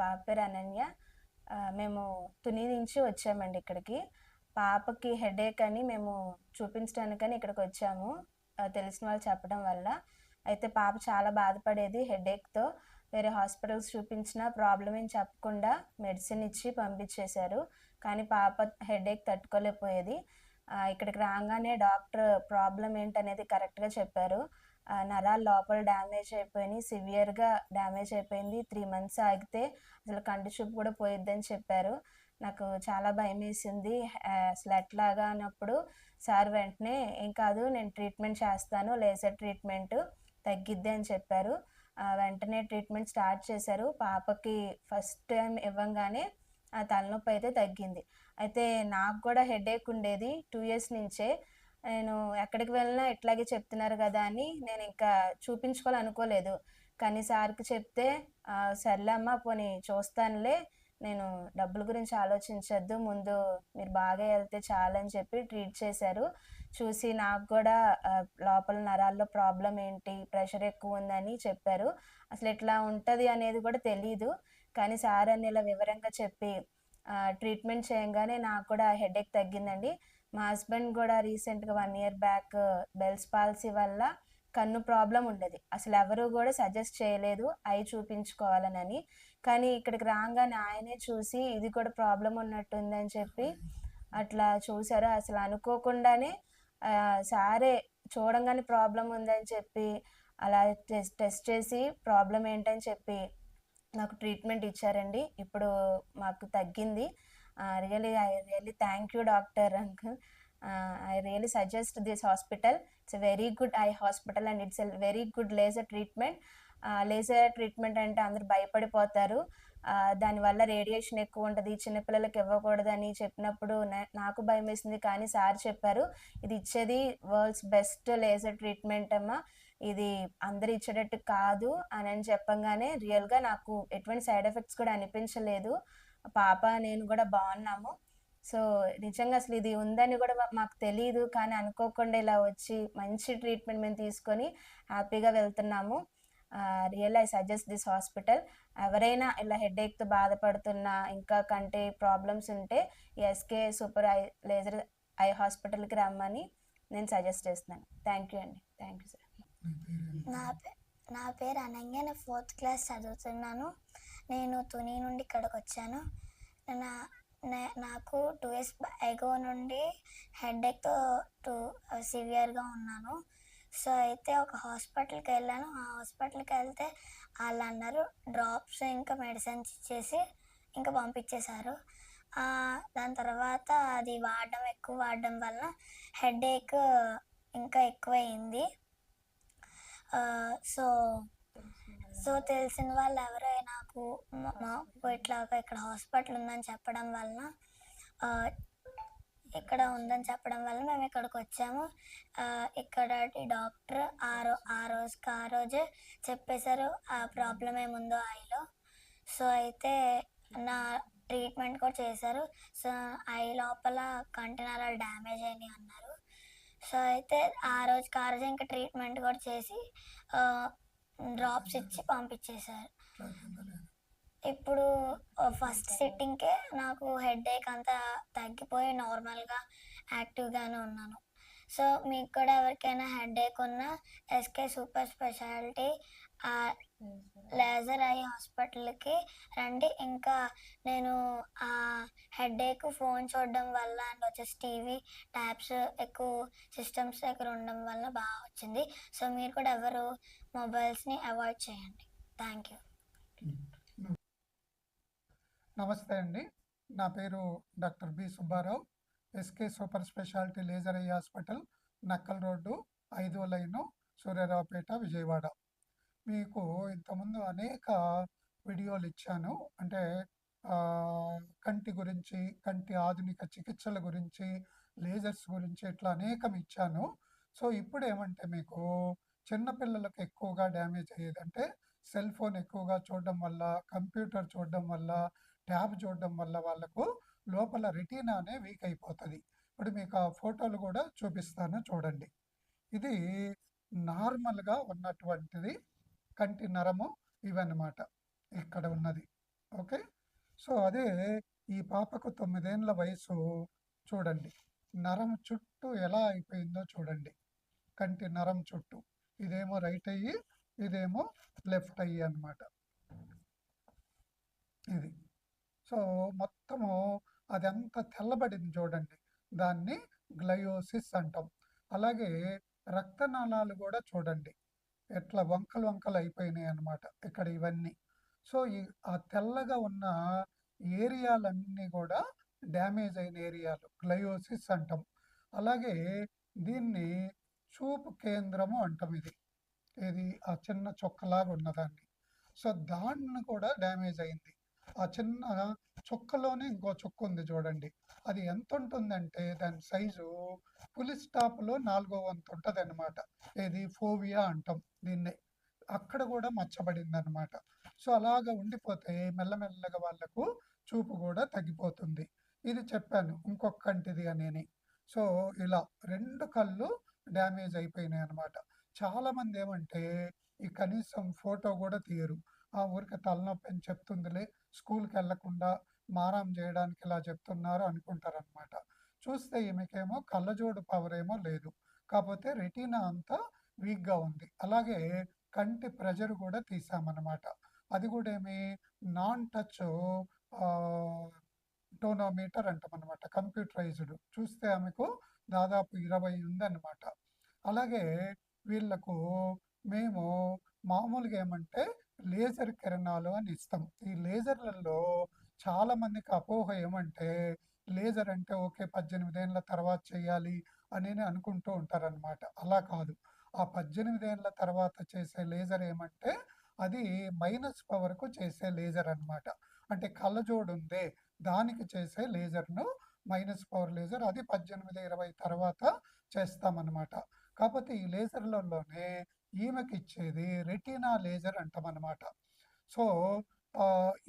మా పాప పేరు అనన్య మేము తుని నుంచి వచ్చామండి ఇక్కడికి. పాపకి హెడేక్ అని మేము చూపించడానికని ఇక్కడికి వచ్చాము. తెలిసిన వాళ్ళు చెప్పడం వల్ల. అయితే పాప చాలా బాధపడేది హెడేక్తో. వేరే హాస్పిటల్స్ చూపించిన ప్రాబ్లం ఏం చెప్పకుండా మెడిసిన్ ఇచ్చి పంపించేశారు. కానీ పాప హెడేక్ తట్టుకోలేకపోయేది. ఇక్కడికి రాగానే డాక్టర్ ప్రాబ్లం ఏంటనేది కరెక్ట్గా చెప్పారు. నరాలు లోపల డ్యామేజ్ అయిపోయినాయి సివియర్గా డ్యామేజ్ అయిపోయింది. త్రీ మంత్స్ ఆగితే అసలు కంటి చూపు కూడా పోయిద్దని చెప్పారు. నాకు చాలా భయం వేసింది. అసలు ఎట్లాగా అన్నప్పుడు సార్ వెంటనే ఏం కాదు నేను ట్రీట్మెంట్ చేస్తాను లేజర్ ట్రీట్మెంట్ తగ్గిద్ది అని చెప్పారు. వెంటనే ట్రీట్మెంట్ స్టార్ట్ చేశారు. పాపకి ఫస్ట్ టైం ఇవ్వంగానే ఆ తలనొప్పి అయితే తగ్గింది. అయితే నాకు కూడా హెడేక్ ఉండేది. టూ ఇయర్స్ నుంచే నేను ఎక్కడికి వెళ్ళినా ఇట్లాగే చెప్తున్నారు కదా అని నేను ఇంకా చూపించుకోవాలనుకోలేదు. కానీ సార్కి చెప్తే సర్లే అమ్మా పోనీ చూస్తానులే. నేను డబ్బుల గురించి ఆలోచించొద్దు. ముందు మీరు బాగా వెళ్తే చాలని చెప్పి ట్రీట్ చేశారు. చూసి నాకు కూడా లోపల నరాల్లో ప్రాబ్లం ఏంటి? ప్రెషర్ ఎక్కువ ఉందని చెప్పారు. అసలు ఇట్లా ఉంటుంది అనేది కూడా తెలియదు కానీ సార్ అని ఇలా వివరంగా చెప్పి ట్రీట్మెంట్ చేయంగానే నాకు కూడా హెడేక్ తగ్గిందండి. మా హస్బెండ్ కూడా రీసెంట్గా one year back Bell's palsy వల్ల కన్ను ప్రాబ్లం ఉండేది. అసలు ఎవరు కూడా సజెస్ట్ చేయలేదు. అవి చూపించుకోవాలనని. కానీ ఇక్కడికి రాగానే ఆయనే చూసి ఇది కూడా ప్రాబ్లం ఉన్నట్టుందని చెప్పి అట్లా చూసారు. అసలు అనుకోకుండానే సారే చూడంగానే ప్రాబ్లం ఉందని చెప్పి అలా టెస్ట్ టెస్ట్ చేసి ప్రాబ్లం ఏంటని చెప్పి నాకు ట్రీట్మెంట్ ఇచ్చారండి. ఇప్పుడు మాకు తగ్గింది. Really I really thank you doctor uncle I really suggest this hospital it's very good eye hospital and it's very good laser treatment laser treatment అంటే అందరు భయపడిపోతారు. దానివల్ల రేడియేషన్ ఎక్కువ ఉంటుంది. చిన్నపిల్లలకి ఇవ్వకూడదని చెప్పినప్పుడు నా- నాకు భయం వేసింది కానీ సార్ చెప్పారు. ఇది ఇచ్చేది వరల్డ్స్ బెస్ట్ లేజర్ ట్రీట్మెంట్ అమ్మా. ఇది అందరు ఇచ్చేటట్టు కాదు అని అని చెప్పంగానే రియల్గా నాకు ఎటువంటి సైడ్ ఎఫెక్ట్స్ కూడా అనిపించలేదు. పాప నేను కూడా బాగున్నాము. సో నిజంగా అసలు ఇది ఉందని కూడా మాకు తెలియదు కానీ అనుకోకుండా ఇలా వచ్చి మంచి ట్రీట్మెంట్ మేము తీసుకొని హ్యాపీగా వెళ్తున్నాము. Real I suggest this hospital. ఎవరైనా ఇలా హెడేక్తో బాధపడుతున్నా ఇంకా కంటే ప్రాబ్లమ్స్ ఉంటే S K super eye laser eye హాస్పిటల్కి రమ్మని నేను సజెస్ట్ చేస్తున్నాను. థ్యాంక్ యూ అండి. Thank you sir. నా నా పేరు అనంగా నేను ఫోర్త్ క్లాస్ చదువుతున్నాను. నేను తుని నుండి ఇక్కడికి వచ్చాను. నా నాకు టూ ఇయర్స్ ఎగో నుండి హెడేక్తో టూ సివియర్గా ఉన్నాను. సో అయితే ఒక హాస్పిటల్కి వెళ్ళాను. ఆ హాస్పిటల్కి వెళ్తే వాళ్ళు అన్నారు డ్రాప్స్ ఇంకా మెడిసిన్స్ ఇచ్చేసి ఇంకా పంపించేశారు. దాని తర్వాత అది వాడడం ఎక్కువ వాడడం వల్ల హెడేక్ ఇంకా ఎక్కువైంది సో సో తెలిసిన వాళ్ళు ఎవరో నాకు మాకు ఇట్లా ఇక్కడ హాస్పిటల్ ఉందని చెప్పడం వలన ఇక్కడ ఉందని చెప్పడం వల్ల మేము ఇక్కడికి వచ్చాము. ఇక్కడ డాక్టర్ ఆ రో ఆ రోజుకి ఆ రోజే చెప్పేశారు ఆ ప్రాబ్లం ఏముందో ఐలో. సో అయితే నా ట్రీట్మెంట్ కూడా చేశారు. సో ఐ లోపల కంటి నరాలు డ్యామేజ్ అయినాయి అన్నారు. సో అయితే ఆ రోజుకి ఆ రోజు ఇంకా ట్రీట్మెంట్ కూడా చేసి డ్రాప్స్ ఇచ్చి పంపించేశారు. ఇప్పుడు ఫస్ట్ సిట్టింగ్కే నాకు హెడ్ ఏక్ అంతా తగ్గిపోయి నార్మల్గా యాక్టివ్గానే ఉన్నాను. సో మీకు కూడా ఎవరికైనా హెడేక్ ఉన్నా S K super speciality laser eye హాస్పిటల్కి రండి. ఇంకా నేను ఆ హెడేక్ ఫోన్ చూడడం వల్ల అండ్ వచ్చేసి టీవీ ట్యాబ్స్ ఎక్కువ సిస్టమ్స్ దగ్గర ఉండడం వల్ల బాగా వచ్చింది. సో మీరు కూడా ఎవరు మొబైల్స్ని అవాయిడ్ చేయండి. Thank you. నమస్తే అండి. నా పేరు doctor B Subbarao. S K super speciality laser eye hospital Nakkal road ఐదో లైను సూర్యరావుపేట విజయవాడ. మీకు ఇంతకుముందు అనేక వీడియోలు ఇచ్చాను. అంటే కంటి గురించి కంటి ఆధునిక చికిత్సల గురించి లేజర్స్ గురించి ఇట్లా అనేకం ఇచ్చాను. సో ఇప్పుడు ఏమంటే మీకు చిన్నపిల్లలకు ఎక్కువగా డ్యామేజ్ అయ్యేది అంటే సెల్ ఫోన్ ఎక్కువగా చూడడం వల్ల కంప్యూటర్ చూడడం వల్ల ట్యాబ్ చూడడం వల్ల వాళ్ళకు లోపల రెటీనానే వీక్ అయిపోతుంది. ఇప్పుడు మీకు ఆ ఫోటోలు కూడా చూపిస్తాను చూడండి. ఇది నార్మల్గా ఉన్నటువంటిది కంటి నరము ఇవన్నమాట. ఇక్కడ ఉన్నది. ఓకే? సో అదే ఈ పాపకు తొమ్మిదేండ్ల వయసు చూడండి. నరం చుట్టూ ఎలా అయిపోయిందో చూడండి. కంటి నరం చుట్టూ. ఇదేమో రైట్ అయ్యి ఇదేమో లెఫ్ట్ అయ్యి అన్నమాట. ఇది. సో మొత్తము అదంతా తెల్లబడింది చూడండి. దాన్ని గ్లయోసిస్ అంటాం. అలాగే రక్తనాళాలు కూడా చూడండి. ఎట్లా వంకలు వంకలు అయిపోయినాయి అన్నమాట ఇక్కడ ఇవన్నీ. సో ఈ ఆ తెల్లగా ఉన్న ఏరియాలన్నీ కూడా డ్యామేజ్ అయిన ఏరియాలు. గ్లయోసిస్ అంటాం. అలాగే దీన్ని చూపు కేంద్రము అంటాం ఇది. ఇది ఆ చిన్న చొక్కలాగా ఉన్నదాన్ని. సో దాన్ని కూడా డ్యామేజ్ అయింది. ఆ చిన్న చుక్కలోనే ఇంకో చుక్క ఉంది చూడండి. అది ఎంత ఉంటుందంటే దాని సైజు పులి స్టాప్లో నాలుగో వంతు ఉంటుంది అనమాట ఇది ఫోవియా అంటాం దీన్ని. అక్కడ కూడా మచ్చబడింది అనమాట సో అలాగ ఉండిపోతే మెల్లమెల్లగా వాళ్ళకు చూపు కూడా తగ్గిపోతుంది. ఇది చెప్పాను ఇంకొక కంటిది అని సో ఇలా రెండు కళ్ళు డ్యామేజ్ అయిపోయినాయి అనమాట చాలా మంది ఏమంటే ఈ కనీసం ఫోటో కూడా తీయరు. ఆ ఊరికి తలనొప్పి అని చెప్తుందిలే స్కూల్కి వెళ్ళకుండా మారం చేయడానికి ఇలా చెప్తున్నారు అనుకుంటారనమాట చూస్తే ఈమెకేమో కళ్ళజోడు పవర్ ఏమో లేదు. కాకపోతే రెటీనా అంతా వీక్గా ఉంది. అలాగే కంటి ప్రెజర్ కూడా తీసామన్నమాట. అది కూడా ఏమి నాన్ టచ్ టోనోమీటర్ అంటామన్నమాట అనమాట కంప్యూటరైజ్డ్. చూస్తే ఆమెకు దాదాపు ఇరవై ఉందన్నమాట. అలాగే వీళ్ళకు మేము మామూలుగా ఏమంటే లేజర్ కిరణాలు అని ఇస్తాం. ఈ లేజర్లలో చాలా మందికి అపోహ ఏమంటే లేజర్ అంటే ఓకే పద్దెనిమిదేళ్ళ తర్వాత చేయాలి అని అనుకుంటూ ఉంటారనమాట. అలా కాదు. ఆ పద్దెనిమిదేళ్ళ తర్వాత చేసే లేజర్ ఏమంటే అది మైనస్ పవర్కు చేసే లేజర్ అన్నమాట అంటే కళ్ళజోడు ఉందే దానికి చేసే లేజర్ను మైనస్ పవర్ లేజర్ అది పద్దెనిమిది ఇరవై తర్వాత చేస్తామన్నమాట కాకపోతే ఈ లేజర్లలోనే ఈమెకి ఇచ్చేది రెటీనా లేజర్ అంటామన్నమాట సో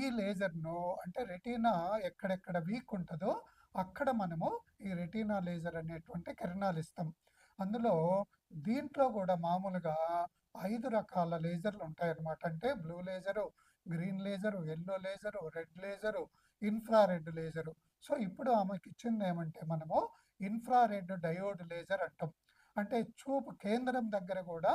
ఈ లేజర్ను అంటే రెటీనా ఎక్కడెక్కడ వీక్ ఉంటుందో అక్కడ మనము ఈ రెటీనా లేజర్ అనేటువంటి కిరణాలు ఇస్తాం. అందులో దీంట్లో కూడా మామూలుగా ఐదు రకాల లేజర్లు ఉంటాయన్నమాట. అంటే blue laser green laser yellow laser red laser infrared laser. So ఇప్పుడు ఆమెకి ఇచ్చింది ఏమంటే మనము ఇన్ఫ్రారెడ్ డయోడ్ లేజర్ అంటాం. అంటే చూపు కేంద్రం దగ్గర కూడా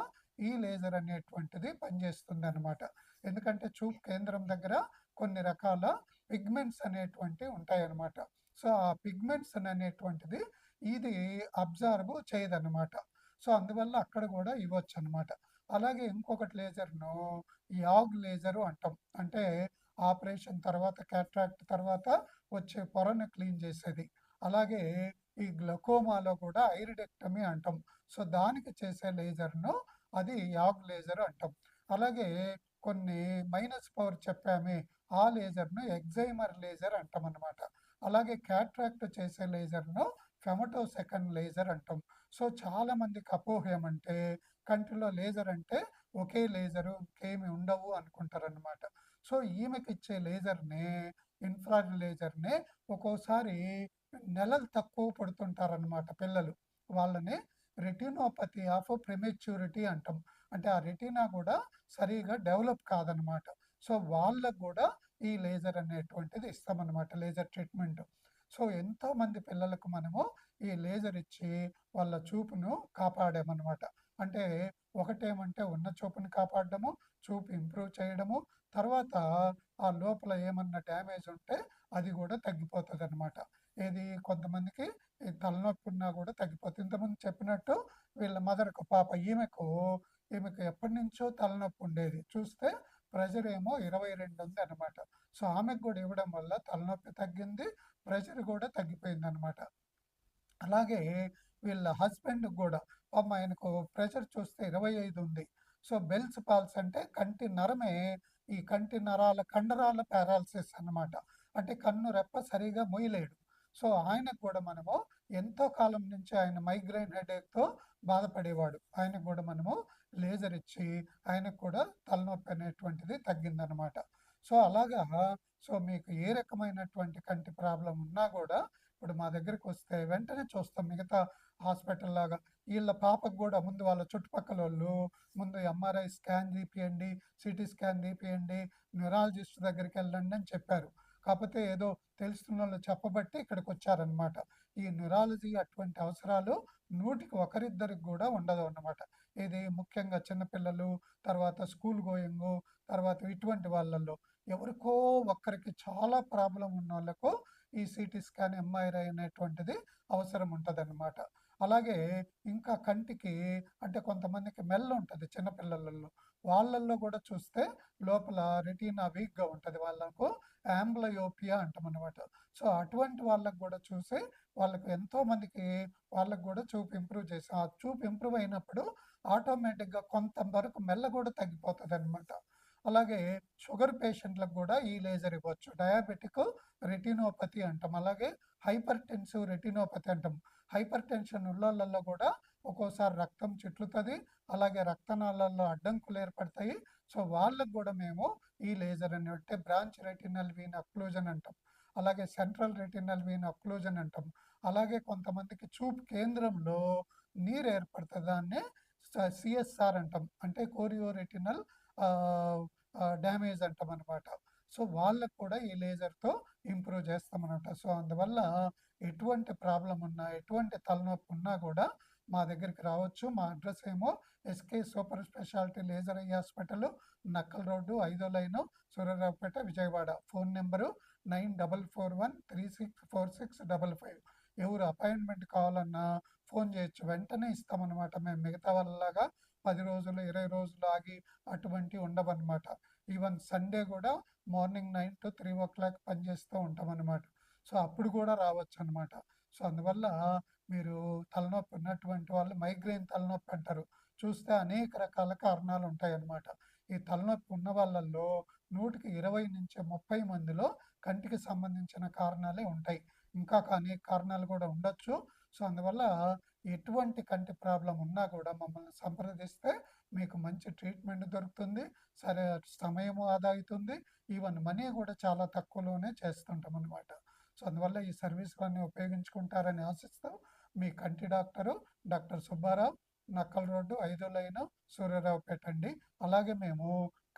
ఈ లేజర్ అనేటువంటిది పనిచేస్తుంది అనమాట ఎందుకంటే చూపు కేంద్రం దగ్గర కొన్ని రకాల పిగ్మెంట్స్ అనేటువంటివి ఉంటాయన్నమాట. సో ఆ పిగ్మెంట్స్ అనేటువంటిది ఇది అబ్జర్వ్ చేయదన్నమాట. సో అందువల్ల అక్కడ కూడా ఇవ్వచ్చు అనమాట అలాగే ఇంకొకటి లేజర్ను యాగ్ లేజరు అంటాం. అంటే ఆపరేషన్ తర్వాత క్యాట్రాక్ట్ తర్వాత వచ్చే పొరను క్లీన్ చేసేది. అలాగే ఈ గ్లకోమాలో కూడా ఐరిడెక్టమీ అంటాం. సో దానికి చేసే లేజర్ను అది యాగ్ లేజర్ అంటాం. అలాగే కొన్ని మైనస్ పవర్ చెప్పామే ఆ లేజర్ను ఎగ్జైమర్ లేజర్ అంటాం అనమాట అలాగే క్యాట్రాక్ట్ చేసే లేజర్ను ఫెమటో సెకండ్ లేజర్ అంటాం. సో చాలా మందికి అపోహ ఏమంటే కంటిలో లేజర్ అంటే ఒకే లేజరు ఇంకేమి ఉండవు అనుకుంటారనమాట సో ఈమెకి ఇచ్చే లేజర్నే ఇన్ఫ్రారెడ్ లేజర్నే ఒక్కోసారి నెలలు తక్కువ పడుతుంటారనమాట పిల్లలు. వాళ్ళని రెటినోపతి ఆఫ్ ప్రిమెచ్యూరిటీ అంటాం. అంటే ఆ రెటీనా కూడా సరిగా డెవలప్ కాదనమాట. సో వాళ్ళకు కూడా ఈ లేజర్ అనేటువంటిది ఇస్తామన్నమాట లేజర్ ట్రీట్మెంట్ సో ఎంతో మంది పిల్లలకు మనము ఈ లేజర్ ఇచ్చి వాళ్ళ చూపును కాపాడామన్నమాట అంటే ఒకటేమంటే ఉన్న చూపుని కాపాడడము చూపు ఇంప్రూవ్ చేయడము తర్వాత ఆ లోపల ఏమన్నా డ్యామేజ్ ఉంటే అది కూడా తగ్గిపోతుంది అనమాట ఏది కొంతమందికి తలనొప్పి ఉన్నా కూడా తగ్గిపోతుంది. ఇంతకుముందు చెప్పినట్టు వీళ్ళ మదర్కు పాప ఈమెకు ఈమెకు ఎప్పటి నుంచో తలనొప్పి ఉండేది. చూస్తే ప్రెషర్ ఏమో ఇరవై రెండు ఉంది అనమాట సో ఆమెకు కూడా ఇవ్వడం వల్ల తలనొప్పి తగ్గింది ప్రెషర్ కూడా తగ్గిపోయింది అనమాట అలాగే వీళ్ళ హస్బెండ్ కూడా పాపం ఆయనకు ప్రెషర్ చూస్తే ఇరవై ఐదు ఉంది. సో బెల్స్ పాల్స్ అంటే కంటి నరమే ఈ కంటి నరాల కండరాల పారాలసిస్ అన్నమాట. అంటే కన్ను రెప్ప సరిగా మొయ్యలేడు సో ఆయనకు కూడా మనము ఎంతో కాలం నుంచి ఆయన మైగ్రైన్ హెడేక్తో బాధపడేవాడు. ఆయనకు కూడా మనము లేజర్ ఇచ్చి ఆయనకు కూడా తలనొప్పి అనేటువంటిది తగ్గిందనమాట సో అలాగా. సో మీకు ఏ రకమైనటువంటి కంటి ప్రాబ్లం ఉన్నా కూడా ఇప్పుడు మా దగ్గరికి వస్తే వెంటనే చూస్తాం. మిగతా హాస్పిటల్ లాగా వీళ్ళ పాపకు కూడా ముందు వాళ్ళ చుట్టుపక్కల వాళ్ళు ముందు ఎంఆర్ఐ స్కాన్ తీపియండి సిటీ స్కాన్ తీపియండి న్యూరాలజిస్ట్ దగ్గరికి వెళ్ళండి అని చెప్పారు. కాకపోతే ఏదో తెలుస్తున్న వాళ్ళు చెప్పబట్టి ఇక్కడికి వచ్చారనమాట ఈ న్యూరాలజీ అటువంటి అవసరాలు నూటికి ఒకరిద్దరికి కూడా ఉండదు అన్నమాట. ఇది ముఖ్యంగా చిన్నపిల్లలు తర్వాత స్కూల్ గోయింగ్ తర్వాత ఇటువంటి వాళ్ళల్లో. ఎవరికో ఒక్కరికి చాలా ప్రాబ్లం ఉన్న వాళ్ళకు ఈ సిటీ స్కాన్ ఎంఐఆర్ఐ అనేటువంటిది అవసరం ఉంటుంది అలాగే ఇంకా కంటికి అంటే కొంతమందికి మెల్ల ఉంటుంది చిన్నపిల్లలలో వాళ్ళల్లో కూడా చూస్తే లోపల రెటీనా వీక్గా ఉంటుంది వాళ్ళకు యాంబ్లయోపియా అంటాం అనమాట సో అటువంటి వాళ్ళకు కూడా చూసి వాళ్ళకు ఎంతో మందికి వాళ్ళకు కూడా చూపు ఇంప్రూవ్ చేసి ఆ చూపు ఇంప్రూవ్ అయినప్పుడు ఆటోమేటిక్గా కొంత వరకు మెల్ల కూడా తగ్గిపోతుంది అనమాట అలాగే షుగర్ పేషెంట్లకు కూడా ఈ లేజర్ ఇవ్వచ్చు. డయాబెటిక్ రెటినోపతి అంటాం. అలాగే హైపర్ టెన్సివ్ రెటినోపతి అంటాం. హైపర్ టెన్షన్ ఉన్నోళ్ళల్లో కూడా ఒక్కోసారి రక్తం చిట్లుతుంది అలాగే రక్తనాళాల్లో అడ్డంకులు ఏర్పడతాయి. సో వాళ్ళకు కూడా మేము ఈ లేజర్ అని అంటే బ్రాంచ్ రెటినల్ వీన్ అక్లూజన్ అంటాం. అలాగే సెంట్రల్ రెటినల్ వీన్ అక్లూజన్ అంటాం. అలాగే కొంతమందికి చూపు కేంద్రంలో నీరు ఏర్పడుతుంది దాన్ని సిఎస్ఆర్ అంటాం. అంటే కోరియో రెటినల్ డ్యామేజ్ అంటాం అనమాట సో వాళ్ళకు కూడా ఈ లేజర్తో ఇంప్రూవ్ చేస్తామన్నమాట. సో అందువల్ల ఎటువంటి ప్రాబ్లం ఉన్నా ఎటువంటి తలనొప్పి ఉన్నా కూడా మా దగ్గరికి రావచ్చు. మా అడ్రస్ ఏమో S K super speciality laser eye hospital Nakkal road ఐదో line Suryaraopeta Vijayawada. Phone number nine double four one three six four six double five. ఎవరు అపాయింట్మెంట్ కావాలన్నా ఫోన్ చేయొచ్చు. వెంటనే ఇస్తామన్నమాట మేము. మిగతా వాళ్ళలాగా పది రోజులు ఇరవై రోజులు ఆగి అటువంటి ఉండవన్నమాట. ఈవెన్ సండే కూడా morning nine to three o'clock పనిచేస్తూ ఉంటామన్నమాట. సో అప్పుడు కూడా రావచ్చు అనమాట సో అందువల్ల మీరు తలనొప్పి ఉన్నటువంటి వాళ్ళు మైగ్రేన్ తలనొప్పి అంటారు. చూస్తే అనేక రకాల కారణాలు ఉంటాయి అన్నమాట ఈ తలనొప్పి ఉన్న వాళ్ళల్లో నూటికి ఇరవై నుంచి ముప్పై మందిలో కంటికి సంబంధించిన కారణాలే ఉంటాయి. ఇంకా అనేక కారణాలు కూడా ఉండొచ్చు. సో అందువల్ల ఎటువంటి కంటి ప్రాబ్లం ఉన్నా కూడా మమ్మల్ని సంప్రదిస్తే మీకు మంచి ట్రీట్మెంట్ దొరుకుతుంది. సరే సమయము ఆదా అవుతుంది. ఈవెన్ మనీ కూడా చాలా తక్కువలోనే చేస్తుంటాం అనమాట సో అందువల్ల ఈ సర్వీసులన్నీ ఉపయోగించుకుంటారని ఆశిస్తూ మీ కంటి doctor doctor Subbarao Nakkal road ఐదు లైన్ సూర్యరావుపేట అండి. అలాగే మేము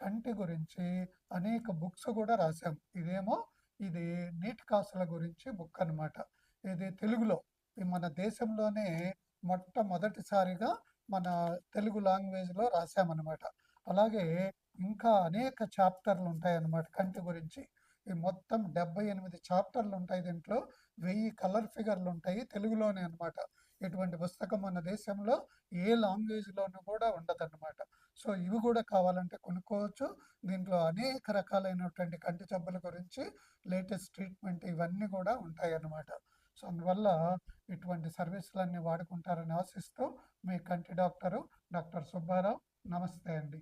కంటి గురించి అనేక బుక్స్ కూడా రాసాం ఇదేమో ఇది నీటి కాసుల గురించి బుక్ అన్నమాట. ఇది తెలుగులో మన దేశంలోనే మొట్టమొదటిసారిగా మన తెలుగు లాంగ్వేజ్లో రాసామన్నమాట అలాగే ఇంకా అనేక చాప్టర్లు ఉంటాయి అన్నమాట కంటి గురించి. మొత్తం డెబ్బై ఎనిమిది చాప్టర్లు ఉంటాయి దీంట్లో. వెయ్యి కలర్ ఫిగర్లు ఉంటాయి తెలుగులోనే అనమాట ఇటువంటి పుస్తకం మన దేశంలో ఏ లాంగ్వేజ్లోనూ కూడా ఉండదన్నమాట. సో ఇవి కూడా కావాలంటే కొనుక్కోవచ్చు. దీంట్లో అనేక రకాలైనటువంటి కంటి జబ్బుల గురించి లేటెస్ట్ ట్రీట్మెంట్ ఇవన్నీ కూడా ఉంటాయి అన్నమాట. సో అందువల్ల ఇటువంటి సర్వీసులన్నీ వాడుకుంటారని ఆశిస్తూ మీ కంటి డాక్టరు డాక్టర్ సుబ్బారావు నమస్తే అండి.